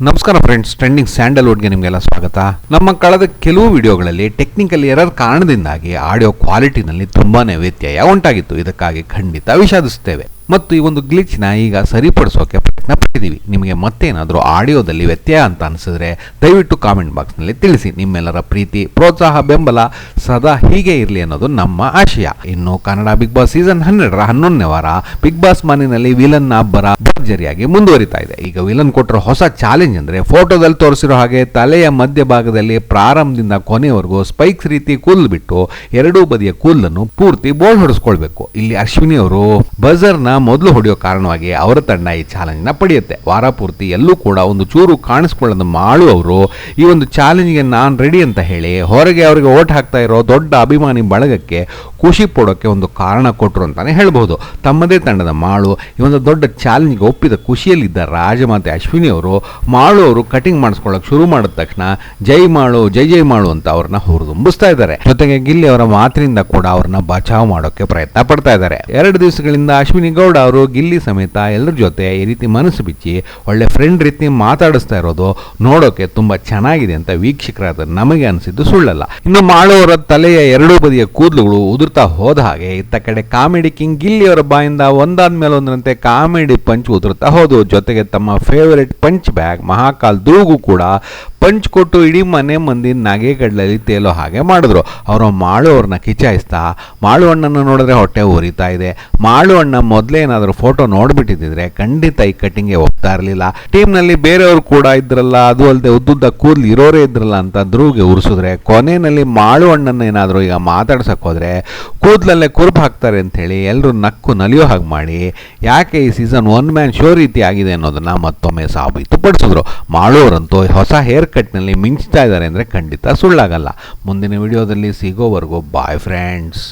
ನಮಸ್ಕಾರ friends trending ಸ್ಯಾಂಡಲ್ವುಡ್ಗೆ ನಿಮಗೆಲ್ಲ ಸ್ವಾಗತ. ನಮ್ಮ ಕಳೆದ ಕೆಲವು ವಿಡಿಯೋಗಳಲ್ಲಿ ಟೆಕ್ನಿಕಲ್ ಎರರ್ ಕಾರಣದಿಂದಾಗಿ ಆಡಿಯೋ ಕ್ವಾಲಿಟಿನಲ್ಲಿ ತುಂಬಾನೇ ವ್ಯತ್ಯಯ ಉಂಟಾಗಿತ್ತು. ಇದಕ್ಕಾಗಿ ಖಂಡಿತ ವಿಷಾದಿಸುತ್ತೇವೆ. ಮತ್ತು ಈ ಒಂದು ಗ್ಲಿಚ್ನ ಈಗ ಸರಿಪಡಿಸೋಕೆ ಪಟ್ಟಿದ್ದೀವಿ ನಿಮಗೆ ಮತ್ತೇನಾದರೂ ಆಡಿಯೋದಲ್ಲಿ ವ್ಯತ್ಯಯ ಅಂತ ಅನಿಸಿದ್ರೆ ದಯವಿಟ್ಟು ಕಾಮೆಂಟ್ ಬಾಕ್ಸ್ನಲ್ಲಿ ತಿಳಿಸಿ. ನಿಮ್ಮೆಲ್ಲರ ಪ್ರೀತಿ, ಪ್ರೋತ್ಸಾಹ, ಬೆಂಬಲ ಸದಾ ಹೀಗೆ ಇರಲಿ ಅನ್ನೋದು ನಮ್ಮ ಆಶಯ. ಇನ್ನು ಕನ್ನಡ ಬಿಗ್ ಬಾಸ್ ಸೀಸನ್ ಹನ್ನೆರಡರ ಹನ್ನೊಂದನೇ ವಾರ ಬಿಗ್ ಬಾಸ್ ಮನೆಯಲ್ಲಿ ವಿಲನ್ ಅಬ್ಬರ ಭರ್ಜರಿಯಾಗಿ ಮುಂದುವರಿತಾ ಇದೆ. ಈಗ ವಿಲನ್ ಕೊಟ್ಟರೆ ಹೊಸ ಚಾಲೆಂಜ್ ಅಂದರೆ ಫೋಟೋದಲ್ಲಿ ತೋರಿಸಿರೋ ಹಾಗೆ ತಲೆಯ ಮಧ್ಯಭಾಗದಲ್ಲಿ ಪ್ರಾರಂಭದಿಂದ ಕೊನೆಯವರೆಗೂ ಸ್ಪೈಕ್ಸ್ ರೀತಿ ಕೂದಲು ಬಿಟ್ಟು ಎರಡೂ ಬದಿಯ ಕೂದಲನ್ನು ಪೂರ್ತಿ ಬೋಲ್ಡ್ ಹೊಡೆಸ್ಕೊಳ್ಬೇಕು. ಇಲ್ಲಿ ಅಶ್ವಿನಿ ಅವರು ಬಜರ್ನ ಮೊದಲು ಹೊಡೆಯೋ ಕಾರಣವಾಗಿ ಅವರ ತಂಡ ಈ ಚಾಲೆಂಜ್ನ ಪಡೆಯುತ್ತೆ. ವಾರ ಪೂರ್ತಿ ಎಲ್ಲೂ ಕೂಡ ಒಂದು ಚೂರು ಕಾಣಿಸ್ಕೊಳ್ಳೋದು ಮಾಡುವವರು ಈ ಒಂದು ಚಾಲೆಂಜ್ಗೆ ನಾನು ರೆಡಿ ಅಂತ ಹೇಳಿ ಹೊರಗೆ ಅವರಿಗೆ ಓಟ್ ಹಾಕ್ತಾ ಇರೋ ದೊಡ್ಡ ಅಭಿಮಾನಿ ಬಳಗಕ್ಕೆ ಖುಷಿ ಪಡೋಕ್ಕೆ ಒಂದು ಕಾರಣ ಕೊಟ್ಟರು ಅಂತಾನೆ ಹೇಳ್ಬೋದು ತಮ್ಮದೇ ತಂಡದ ಮಾಳು, ಈ ಒಂದು ದೊಡ್ಡ ಚಾಲೆಂಜ್ಗೆ ಒಪ್ಪಿದ ಖುಷಿಯಲ್ಲಿದ್ದ ರಾಜಮಾತೆ ಅಶ್ವಿನಿ ಅವರು ಮಾಳು ಅವರು ಕಟಿಂಗ್ ಮಾಡಿಸ್ಕೊಳ್ಳೋಕೆ ಶುರು ಮಾಡಿದ ತಕ್ಷಣ ಜೈ ಮಾಳು, ಜೈ ಜೈ ಮಾಳು ಅಂತ ಅವ್ರನ್ನ ಹುರಿದುಂಬಿಸ್ತಾ ಇದ್ದಾರೆ. ಜೊತೆಗೆ ಗಿಲ್ಲಿ ಅವರ ಮಾತಿನಿಂದ ಕೂಡ ಅವ್ರನ್ನ ಬಚಾವ್ ಮಾಡೋಕೆ ಪ್ರಯತ್ನ ಪಡ್ತಾ ಇದ್ದಾರೆ. ಎರಡು ದಿವಸಗಳಿಂದ ಅಶ್ವಿನಿ ಗೌಡ ಅವರು ಗಿಲ್ಲಿ ಸಮೇತ ಎಲ್ಲರ ಜೊತೆ ಈ ರೀತಿ ಮನಸ್ಸು ಬಿಚ್ಚಿ ಒಳ್ಳೆ ಫ್ರೆಂಡ್ ರೀತಿ ಮಾತಾಡಿಸ್ತಾ ಇರೋದು ನೋಡೋಕೆ ತುಂಬಾ ಚೆನ್ನಾಗಿದೆ ಅಂತ ವೀಕ್ಷಕರಾದ ನಮಗೆ ಅನಿಸಿದ್ದು ಸುಳ್ಳಲ್ಲ. ಇನ್ನು ಮಾಳೋರ ತಲೆಯ ಎರಡೂ ಬದಿಯ ಕೂದಲುಗಳು ಉದುರ್ತಾ ಹೋದ ಹಾಗೆ ಇತ್ತ ಕಡೆ ಕಾಮಿಡಿ ಕಿಂಗ್ ಗಿಲ್ಲಿಯವರ ಬಾಯಿಂದ ಒಂದಾದ್ಮೇಲೆ ಒಂದರಂತೆ ಕಾಮಿಡಿ ಪಂಚ್ ಉದುರ್ತಾ ಹೋದು. ಜೊತೆಗೆ ತಮ್ಮ ಫೇವರೆಟ್ ಪಂಚ್ ಬ್ಯಾಗ್ ಮಹಾಕಾಲ್ ದೂಗು ಕೂಡ ಪಂಚ್ ಕೊಟ್ಟು ಇಡೀ ಮನೆ ಮಂದಿ ನಗೆಗಡ್ಲಲ್ಲಿ ತೇಲೋ ಹಾಗೆ ಮಾಡಿದ್ರು. ಅವರು ಮಾಳು ಅವ್ರನ್ನ ಕಿಚಾಯಿಸ್ತಾ ಮಾಳು ಅಣ್ಣನ ನೋಡಿದ್ರೆ ಹೊಟ್ಟೆ ಉರಿತಾ ಇದೆ. ಮಾಳು ಅಣ್ಣ ಮೊದಲೇ ಏನಾದರೂ ಫೋಟೋ ನೋಡ್ಬಿಟ್ಟಿದ್ರೆ ಖಂಡಿತ ಈ ಕಟ್ಟಿಂಗ್ಗೆ ಹೋಗ್ತಾ ಇರಲಿಲ್ಲ. ಟೀಮ್ನಲ್ಲಿ ಬೇರೆಯವರು ಕೂಡ ಇದ್ರಲ್ಲ, ಅದು ಅಲ್ಲದೆ ಉದ್ದುದ್ದ ಕೂದಲು ಇರೋರೇ ಇದ್ರಲ್ಲ ಅಂತ ಧ್ರುವ್ಗೆ ಉರಿಸಿದ್ರೆ, ಕೊನೆಯಲ್ಲಿ ಮಾಳು ಅಣ್ಣನ ಏನಾದರೂ ಈಗ ಮಾತಾಡ್ಸಕ್ಕೆ ಹೋದರೆ ಕೂದಲಲ್ಲೇ ಕುರುಬು ಹಾಕ್ತಾರೆ ಅಂಥೇಳಿ ಎಲ್ಲರೂ ನಕ್ಕು ನಲಿಯೋ ಹಾಗೆ ಮಾಡಿ, ಯಾಕೆ ಈ ಸೀಸನ್ ಒನ್ ಮ್ಯಾನ್ ಶೋ ರೀತಿ ಆಗಿದೆ ಅನ್ನೋದನ್ನು ಮತ್ತೊಮ್ಮೆ ಸಾಬೀತುಪಡಿಸಿದ್ರು. ಅವರಂತೂ ಹೊಸ ಹೇರ್ ಕಟ್ನಲ್ಲಿ ಮಿಂಚ್ತಾ ಇದ್ದಾರೆ ಅಂದರೆ ಖಂಡಿತ ಸುಳ್ಳಾಗಲ್ಲ. ಮುಂದಿನ ವಿಡಿಯೋದಲ್ಲಿ ಸಿಗೋವರೆಗೂ ಬಾಯ್ ಫ್ರೆಂಡ್ಸ್